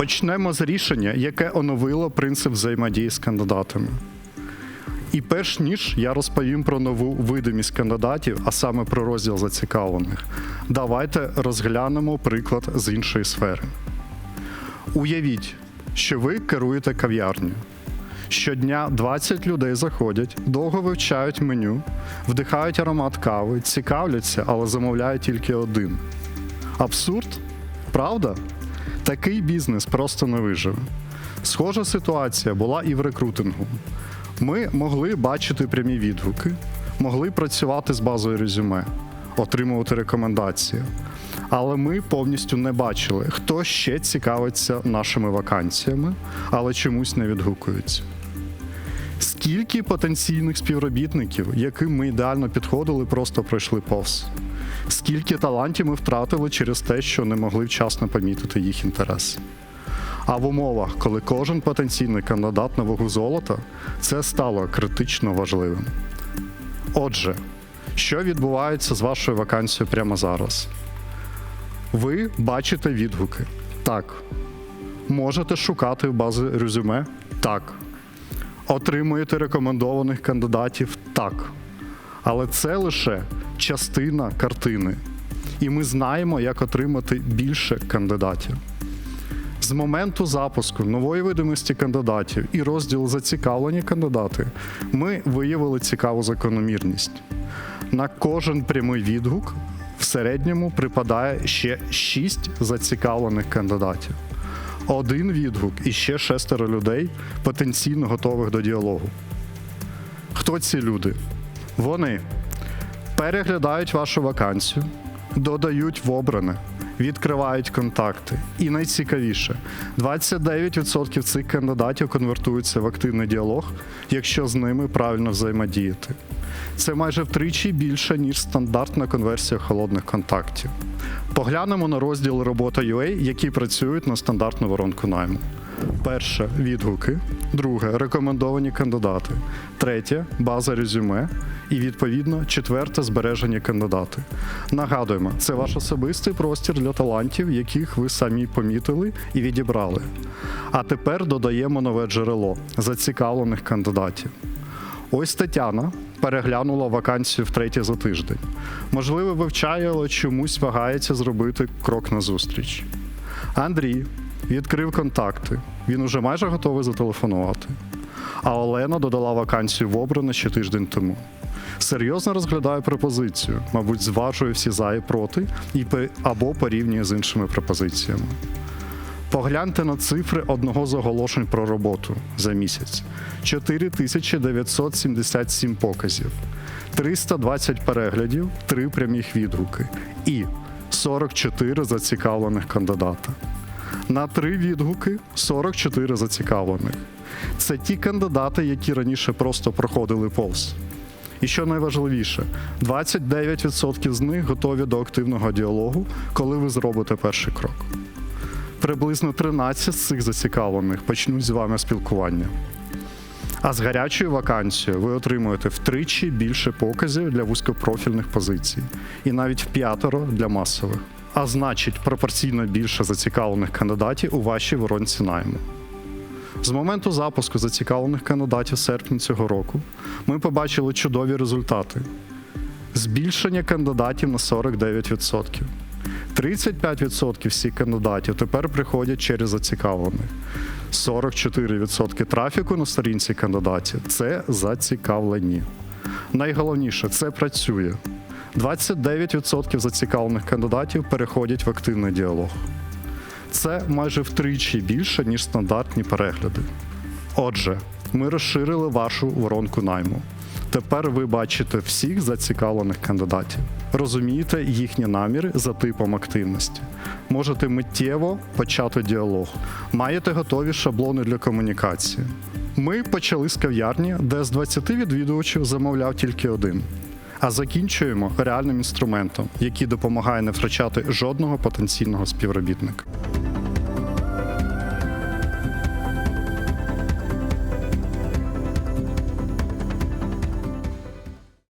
Почнемо з рішення, яке оновило принцип взаємодії з кандидатами. І перш ніж я розповім про нову видимість кандидатів, а саме про розділ зацікавлених, давайте розглянемо приклад з іншої сфери. Уявіть, що ви керуєте кав'ярню. Щодня 20 людей заходять, довго вивчають меню, вдихають аромат кави, цікавляться, але замовляють тільки один. Абсурд? Правда? Такий бізнес просто не виживе. Схожа ситуація була і в рекрутингу. Ми могли бачити прямі відгуки, могли працювати з базою резюме, отримувати рекомендації. Але ми повністю не бачили, хто ще цікавиться нашими вакансіями, але чомусь не відгукується. Скільки потенційних співробітників, яким ми ідеально підходили, просто пройшли повз? Скільки талантів ми втратили через те, що не могли вчасно помітити їх інтерес? А в умовах, коли кожен потенційний кандидат на вагу золота, це стало критично важливим. Отже, що відбувається з вашою вакансією прямо зараз? Ви бачите відгуки? Так. Можете шукати в базі резюме? Так. Отримуєте рекомендованих кандидатів? Так. Але це лише частина картини. І ми знаємо, як отримати більше кандидатів. З моменту запуску нової видимості кандидатів і розділу зацікавлені кандидати ми виявили цікаву закономірність. На кожен прямий відгук в середньому припадає ще 6 зацікавлених кандидатів. Один відгук і ще шестеро людей потенційно готових до діалогу. Хто ці люди? Вони переглядають вашу вакансію, додають в обране, відкривають контакти. І найцікавіше, 29% цих кандидатів конвертуються в активний діалог, якщо з ними правильно взаємодіяти. Це майже втричі більше, ніж стандартна конверсія холодних контактів. Поглянемо на розділ робота UA, які працюють на стандартну воронку найму. Перше відгуки, друге рекомендовані кандидати, третє база резюме і відповідно четверте збереження кандидати. Нагадуємо, це ваш особистий простір для талантів, яких ви самі помітили і відібрали. А тепер додаємо нове джерело зацікавлених кандидатів. Ось Тетяна переглянула вакансію втретє за тиждень. Можливо, вивчає, але чомусь вагається зробити крок назустріч. Андрій відкрив контакти. Він уже майже готовий зателефонувати. А Олена додала вакансію в обране ще тиждень тому. Серйозно розглядає пропозицію, мабуть, зважує всі за і проти, і або порівнює з іншими пропозиціями. Погляньте на цифри одного з оголошень про роботу за місяць: 4977 показів, 320 переглядів, 3 прямих відгуки і 44 зацікавлених кандидата. На 3 відгуки 44 зацікавлених. Це ті кандидати, які раніше просто проходили повз. І що найважливіше, 29% з них готові до активного діалогу, коли ви зробите перший крок приблизно 13 з цих зацікавлених почнуть з вами спілкування. А з гарячою вакансією ви отримуєте втричі більше показів для вузькопрофільних позицій, і навіть в п'ятеро для масових. А значить, пропорційно більше зацікавлених кандидатів у вашій воронці найму. З моменту запуску зацікавлених кандидатів серпні цього року ми побачили чудові результати: збільшення кандидатів на 49%. 35% всіх кандидатів тепер приходять через зацікавлених. 44% трафіку на сторінці кандидатів це зацікавлені. Найголовніше це працює. 29% зацікавлених кандидатів переходять в активний діалог. Це майже втричі більше, ніж стандартні перегляди. Отже, ми розширили вашу воронку найму. Тепер ви бачите всіх зацікавлених кандидатів. Розумієте їхні наміри за типом активності. Можете миттєво почати діалог. Маєте готові шаблони для комунікації. Ми почали з кав'ярні, де з 20 відвідувачів замовляв тільки один. А закінчуємо реальним інструментом, який допомагає не втрачати жодного потенційного співробітника.